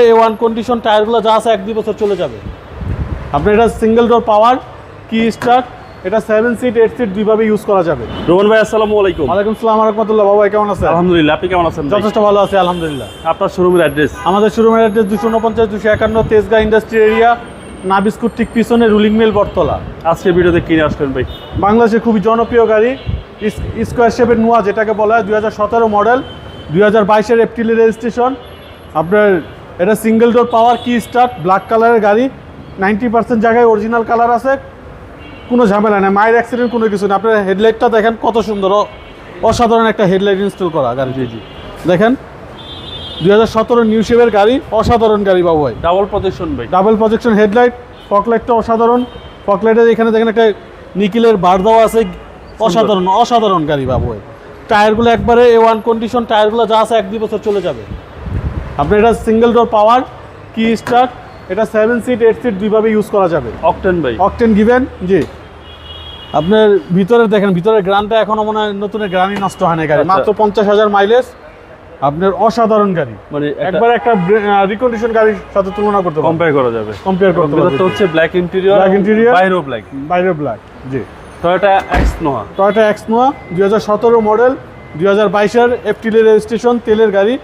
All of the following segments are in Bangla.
এ ওয়ান কন্ডিশন টায়ারগুলো যা আছে এক দুই বছর চলে যাবে। আপনার এটা সিঙ্গেল ডোর পাওয়ার কি স্টার্ট এটা সেভেন সিট এইট সিট দুইভাবে ইউজ করা যাবে। রোহন ভাই আসসালামু আলাইকুম। ওয়ালাইকুম সালাম রহমতুল্লাহ। বাবা কেমন আছে আলহামদুলিল্লাহ আপনি কেমন আছেন যথেষ্ট ভালো আছে আলহামদুলিল্লাহ। আপনার শোরুমের অ্যাড্রেস আমাদের শোরুমের অ্যাড্রেস দুশো উনপঞ্চাশ দুশো একান্ন তেজগাঁ ইন্ডাস্ট্রি এরিয়া না বিস্কুট ঠিক পিছনে রুলিং মিল বটতলা। আজকে ভিডিওতে কিনে আসলেন ভাই? বাংলাদেশের খুবই জনপ্রিয় গাড়ি স্কোয়ার শেপের নোয়া যেটাকে বলা হয় দুই হাজার সতেরো মডেল দুই হাজার বাইশের এপ্রিলের রেজিস্ট্রেশন আপনার এটা সিঙ্গেল ডোর পাওয়ার কি স্টার্ট ব্ল্যাক কালারের গাড়ি নাইনটি পার্সেন্ট জায়গায় অরিজিনাল কালার আছে কোনো ঝামেলা নেই। মায়ের অ্যাক্সিডেন্ট কোনো কিছু না আপনার হেডলাইটটা দেখেন কত সুন্দর অসাধারণ একটা হেডলাইট ইনস্টল করা গাড়ি জি জি। দেখেন দুই হাজার সতেরো নিউ শেপের গাড়ি অসাধারণ গাড়ি বাবু ভাই। ডাবল প্রজেকশন ভাই ডাবল প্রজেকশন হেডলাইট ফকলাইটটা অসাধারণ ফকলাইটের এখানে দেখেন একটা নিকিলের বার দেওয়া আছে। অসাধারণ অসাধারণ গাড়ি বাবু ভাই টায়ারগুলো একবারে এ ওয়ান কন্ডিশন টায়ারগুলো যা আছে এক দুই বছর চলে যাবে। আপনার এটা সিঙ্গেল ডোর পাওয়ার কি স্টার্ট এটা সেভেন সিট এইট সিট দুইভাবে ইউজ করা যাবে। Octane by octane given ji. আপনার ভিতরে দেখেন ভিতরের গ্রানটা এখনও মনে হয় নতুনের গ্রানই নষ্ট হয় না গাড়ি। আচ্ছা। মাত্র পঞ্চাশ হাজার মাইলেজ আপনার অসাধারণ গাড়ি। মানে একবার একটা রিকন্ডিশন গাড়ির সাথে তুলনা করতে কম্পেয়ার করা যাবে। কম্পেয়ার করতে ভেতরটা পারবেন। হচ্ছে ব্ল্যাক ইন্টেরিয়র Black interior। বাইরেও ব্ল্যাক বাইরে black ji. Toyota X Noah Toyota X Noah দুই হাজার সতেরো মডেল দুই হাজার বাইশের এপ্রিলের রেজিস্ট্রেশন তেলের গাড়ি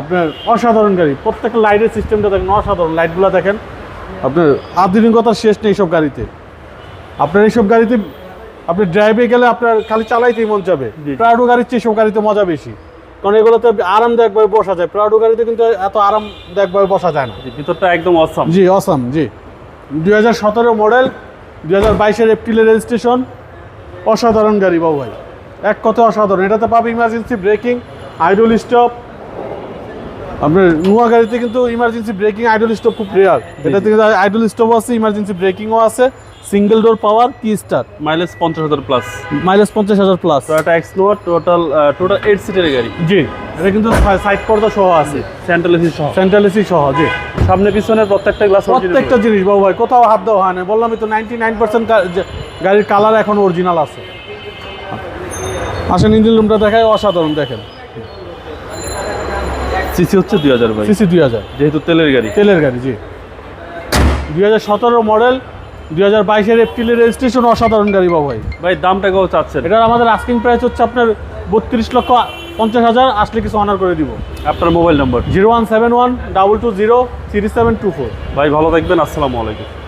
আপনার অসাধারণ গাড়ি প্রত্যেকটা লাইটের সিস্টেমটা দেখেন অসাধারণ। লাইটগুলো দেখেন আপনার আধুনিকতার শেষ নেই সব গাড়িতে। আপনার এইসব গাড়িতে আপনি ড্রাইভে গেলে আপনার খালি চালাইতেই মন যাবে জি। প্রাউডো গাড়ির চেয়ে সব গাড়িতে মজা বেশি। কারণ এগুলোতে আরামদায়কভাবে বসা যায়। প্রাউডো গাড়িতে কিন্তু এত আরামদায়কভাবে বসা যায় না। ভিতরটা একদম অসাম জি অসাম জি। দুই হাজার সতেরো মডেল দুই হাজার বাইশের এপ্রিলের রেজিস্ট্রেশন অসাধারণ গাড়ি বাবু ভাই। এক কথা অসাধারণ। এটাতে পাবে ইমার্জেন্সি ব্রেকিং আইডল স্টপ আপনার নোয়া গাড়িতে কিন্তু ইমার্জেন্সি ব্রেকিং আইডল স্টপ খুব রেয়ার এটাতে কিন্তু আইডল স্টপও আছে ইমার্জেন্সি ব্রেকিংও আছে সিঙ্গেল ডোর পাওয়ার কি স্টার মাইলেজ পঞ্চাশ হাজার প্লাস মাইলেজ পঞ্চাশ হাজার plus Toyota X Noah total total eight সিটের গাড়ি। জি এটা কিন্তু সাইড পর্দা সহ আছে। সেন্ট্রাল এসি সহ। সেন্ট্রাল এসি সহ জি। সামনে পিছনের প্রত্যেকটা গ্লাস প্রত্যেকটা জিনিস বাবু ভাই কোথাও হাত দেওয়া হয় না। বললামই তো নাইনটি নাইন পার্সেন্ট গাড়ির কালার এখন অরিজিনাল আছে। আসেন ইঞ্জিন রুমটা দেখায় অসাধারণ দেখেন। সিসি হচ্ছে দুই হাজার ভাই। সিসি দুই হাজার। যেহেতু তেলের গাড়ি। তেলের গাড়ি জি। দুই হাজার সতেরো মডেল দুই হাজার বাইশের এপ্রিলের রেজিস্ট্রেশন অসাধারণ গাড়ি বাবু ভাই। ভাই দামটা কেউ চাচ্ছেন? এটার আমাদের আস্কিং প্রাইস হচ্ছে আপনার বত্রিশ লক্ষ পঞ্চাশ হাজার আসলে কিছু অনার করে দিব। আপনার mobile number zero one seven one double two zero three seven two four. ভাই ভালো থাকবেন আসসালামু আলাইকুম।